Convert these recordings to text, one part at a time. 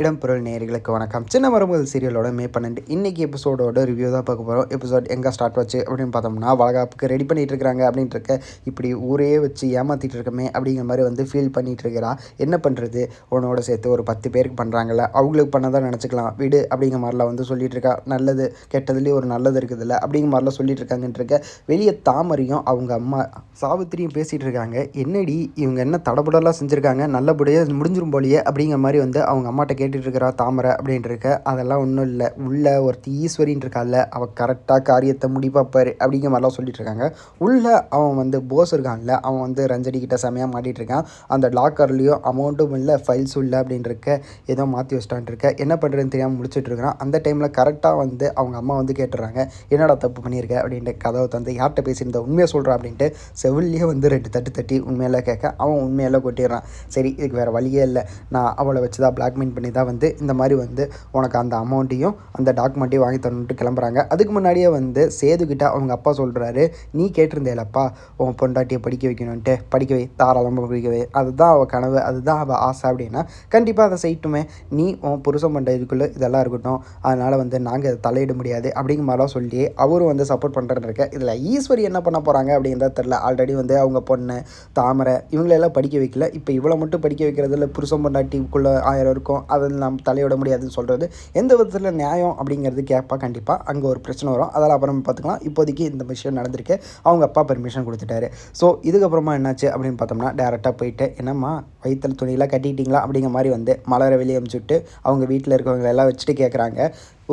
இடம்பொருள் நேர்களுக்கு வணக்கம். சின்ன மருமகள் சீரியலோட மே பன்னெண்டு. இன்னைக்கு எபிசோடோட ரிவ்யூ தான் பார்க்க போகிறோம் எபிசோட் எங்கே ஸ்டார்ட் வச்சு அப்படின்னு பார்த்தோம்னா வளகாப்புக்கு ரெடி பண்ணிட்டு இருக்காங்க அப்படின்ட்டு இருக்க இப்படி ஊரே வச்சு ஏமாத்திட்டு இருக்கமே அப்படிங்கிற மாதிரி வந்து ஃபீல் பண்ணிட்டு இருக்கிறா என்ன பண்ணுறது உன்னோட சேர்த்து ஒரு பத்து பேருக்கு பண்ணுறாங்கல்ல அவங்களுக்கு பண்ணதான் நினச்சிக்கலாம். விடு அப்படிங்கிற மாதிரிலாம் வந்து சொல்லிட்டு இருக்கா நல்லது கெட்டதுலேயும் ஒரு நல்லது இருக்குதுல்ல அப்படிங்கிற மாதிரிலாம் சொல்லிட்டு இருக்காங்கன்ட்டு இருக்க வெளியே தாமரையும் அவங்க அம்மா சாவித்திரியும் பேசிகிட்டு இருக்காங்க என்னடி? இவங்க என்ன தடபுடலாம் செஞ்சுருக்காங்க? நல்லபடியாக முடிஞ்சிரும் போலியே அப்படிங்கிற மாதிரி வந்து அவங்க அம்மாட்ட கேட்டு கேட்டுட்டு இருக்கிறா தாமரை அப்படின்ட்டுருக்க அதெல்லாம் ஒன்றும் இல்லை. உள்ள ஒருத்தி ஈஸ்வரின்னு இருக்கால அவள் கரெக்டாக காரியத்தை முடிப்பாப்பார் அப்படிங்கிற மாதிரிலாம் சொல்லிட்டு இருக்காங்க உள்ள அவன் வந்து போஸ் இருக்கான்ல அவன் வந்து ரஞ்சனி கிட்ட செமையாக மாட்டிகிட்டு இருக்கான் அந்த லாக்கர்லேயும் அமௌண்ட்டும் இல்லை ஃபைல்ஸும் இல்லை அப்படின்ட்டு இருக்க ஏதோ மாற்றி வச்சிட்டான்ட்டு இருக்க என்ன பண்ணுறதுன்னு தெரியாமல் முடிச்சிட்டு இருக்கிறான் அந்த டைமில் கரெக்டாக வந்து அவங்க அம்மா வந்து கேட்டுறாங்க என்னடா தப்பு பண்ணியிருக்க? அப்படின்ட்டு கதவை தந்து யார்கிட்ட பேசியிருந்த உண்மையை சொல்கிறான் அப்படின்ட்டு செவிலியே வந்து ரெண்டு தட்டு தட்டி உண்மையெல்லாம் கேட்க அவன் உண்மையெல்லாம் கொட்டிடுறான். சரி இதுக்கு வேறு வழியே இல்லை. நான் அவளை வச்சு தான் பிளாக்மெயில் பண்ணி தான் வந்து இந்த மாதிரி வந்து உனக்கு அந்த அமௌண்ட்டையும் அந்த டாக்குமெண்ட்டையும் வாங்கி தரணுன்ட்டு கிளம்புறாங்க. அதுக்கு முன்னாடியே வந்து சேதுக்கிட்ட அவங்க அப்பா சொல்கிறாரு நீ கேட்டிருந்தேலப்பா உன் பொண்டாட்டியை படிக்க வைக்கணுன்ட்டு படிக்க வை தாராளமாக படிக்க வை. அதுதான் அவள் கனவு அதுதான் அவள் ஆசை அப்படின்னா கண்டிப்பாக அதை செய்யட்டுமே. நீ உன் புருஷன் பண்ணுற இதுக்குள்ளே இதெல்லாம் இருக்கட்டும் அதனால் வந்து நாங்கள் அதை தலையிட முடியாது. அப்படிங்கிற மாதிரிலாம் சொல்லி அவரும் வந்து சப்போர்ட் பண்ணுறேன்னு இருக்க இதில் ஈஸ்வரி என்ன பண்ண போகிறாங்க அப்படின்றத தெரில ஆல்ரெடி வந்து அவங்க பொண்ணு தாமரை இவங்களெல்லாம் படிக்க வைக்கல. இப்போ இவ்வளோ மட்டும் படிக்க வைக்கிறதுல புருஷன் பொண்டாட்டிக்குள்ளே ஆயிரம் இருக்கும். அதில் நாம் தலையிட முடியாதுன்னு சொல்கிறது எந்த விதத்தில் நியாயம் அப்படிங்கிறது கேட்பா கண்டிப்பாக அங்கே ஒரு பிரச்சனை வரும். அதெல்லாம் அப்புறம் பார்த்துக்கலாம் இப்போதைக்கு இந்த விஷயம் நடந்திருக்கு. அவங்க அப்பா பெர்மிஷன் கொடுத்துட்டாரு. ஸோ இதுக்கப்புறமா என்னாச்சு அப்படின்னு பார்த்தோம்னா டேரெக்டாக போயிட்டு என்னம்மா வயிற்றில் துணியெல்லாம் கட்டிட்டீங்களா? அப்படிங்கிற மாதிரி வந்து மலரை வெளியே அமுச்சுட்டு அவங்க வீட்டில் இருக்கவங்களெல்லாம் வச்சுட்டு கேட்குறாங்க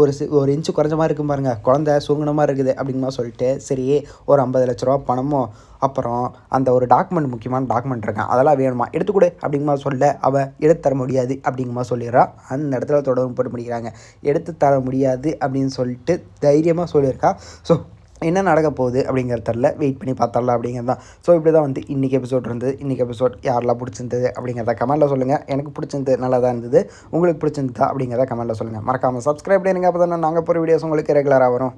ஒரு சி ஒரு இன்ச்சு குறைஞ்ச மாதிரி இருக்கும் பாருங்க. குழந்த சூங்கின மாதிரி இருக்குது அப்படிங்கமா சொல்லிட்டு சரி ஒரு ஐம்பது லட்ச ரூபா பணமும் அப்புறம் அந்த ஒரு டாக்குமெண்ட் முக்கியமான டாக்குமெண்ட் இருக்கான் அதெல்லாம் வேணுமா? எடுத்துக்கொடு அப்படிங்கமா சொல்ல அவள் எடுத்து தர முடியாது அப்படிங்கமா சொல்லிடுறான் அந்த இடத்துல தொடர்பு போட்டு முடிக்கிறாங்க எடுத்து தர முடியாது அப்படின்னு சொல்லிட்டு தைரியமாக சொல்லியிருக்கா. ஸோ என்ன நடக்க போகுது அப்படிங்கிறது தெரில வெயிட் பண்ணி பார்த்தரலாம் அப்படிங்கிறது தான். ஸோ இப்படி தான் வந்து இன்றைக்கி எபிசோட் இருந்தது. இன்றைக்கி எபிசோட் யாரெல்லாம் பிடிச்சிருந்தது அப்படிங்கிறத கமெண்ட்டில் சொல்லுங்கள் எனக்கு பிடிச்சிருந்தது நல்லா தான் இருந்தது. உங்களுக்கு பிடிச்சிருந்ததா அப்படிங்கிறத கமெண்ட்டில் சொல்லுங்கள் மறக்காமல் சப்ஸ்கிரைப் பண்ணிடுங்க அப்போ தான் நாங்கள் போகிற வீடியோஸ் உங்களுக்கு ரெகுலராக வரும்.